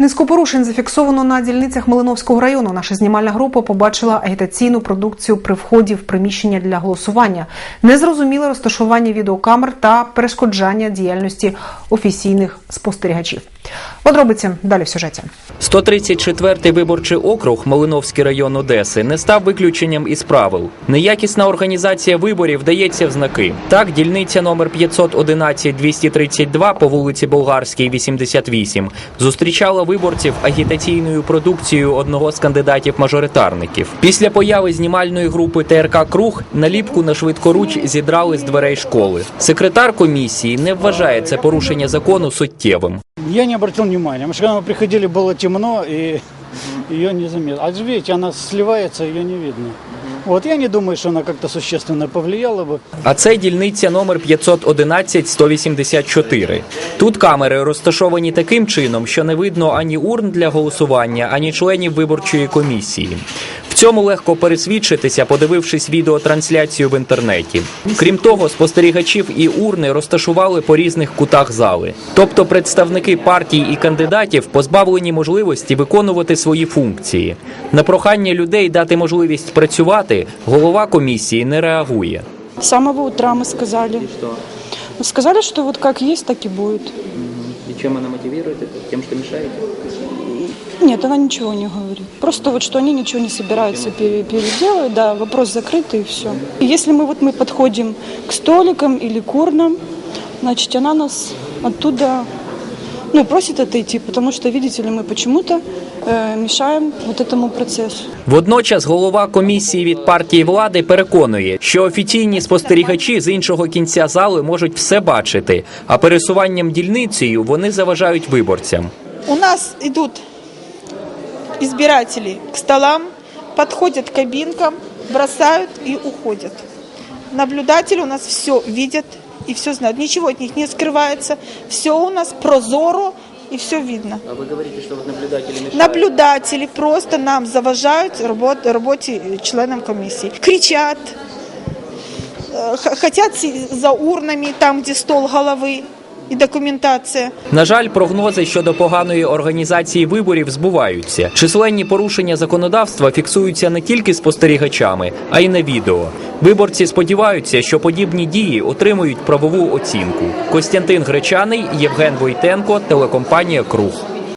Низку порушень зафіксовано на дільницях Малиновського району. Наша знімальна група побачила агітаційну продукцію при вході в приміщення для голосування, незрозуміле розташування відеокамер та перешкоджання діяльності офіційних спостерігачів. Подробиці далі в сюжеті. 134-й виборчий округ Малиновський район Одеси не став виключенням із правил. Неякісна організація виборів дається в знаки. Так, дільниця номер 511-232 по вулиці Болгарській, 88, зустрічала виборців агітаційною продукцією одного з кандидатів-мажоритарників. Після появи знімальної групи ТРК Круг наліпку на швидкоруч зідрали з дверей школи. Секретар комісії не вважає це порушення закону суттєвим. Я не обратил внимания, потому что когда мы приходили, было темно, и ее не заметил. А же видите, она сливается, ее не видно. Вот я не думаю, что она как-то существенно повлияла бы. А це дільниця номер 511-184. Тут камери розташовані таким чином, що не видно ані урн для голосування, ані членів виборчої комісії. Цьому легко пересвідчитися, подивившись відеотрансляцію в інтернеті. Крім того, спостерігачів і урни розташували по різних кутах зали. Тобто представники партій і кандидатів позбавлені можливості виконувати свої функції. На прохання людей дати можливість працювати, голова комісії не реагує. С самого утра мы сказали. Сказали, что вот как есть, так и будет. И чем она мотивирует это? Тем, что мешаете? Нет, она ничего не говорит. Просто вот что они ничего не собираются пере- переделывать, да, вопрос закрытый и все. И если мы вот мы подходим к столикам или к урнам, значит, она нас оттуда ну, просит отойти, потому что, видите ли, мы почему-то э, мешаем вот этому процессу. Водночас голова комісії від партії влади переконує, що офіційні спостерігачі з іншого кінця зали можуть все бачити, а пересуванням дільницею вони заважають виборцям. У нас идут избиратели к столам, подходят к кабинкам, бросают и уходят. Наблюдатели у нас все видят и все знают. Ничего от них не скрывается. Все у нас прозоро и все видно. А ви говорите, що наблюдатели мешають? Наблюдатели просто нам заважают работе, работе членам комиссии. Кричат, э, х- хотят си- за урнами, там, где стол головы и документація. На жаль, прогнози щодо поганої організації виборів збуваються. Численні порушення законодавства фіксуються не тільки спостерігачами, а й на відео. Виборці сподіваються, що подібні дії отримують правову оцінку. Костянтин Гречаний, Євген Войтенко, телекомпанія Круг.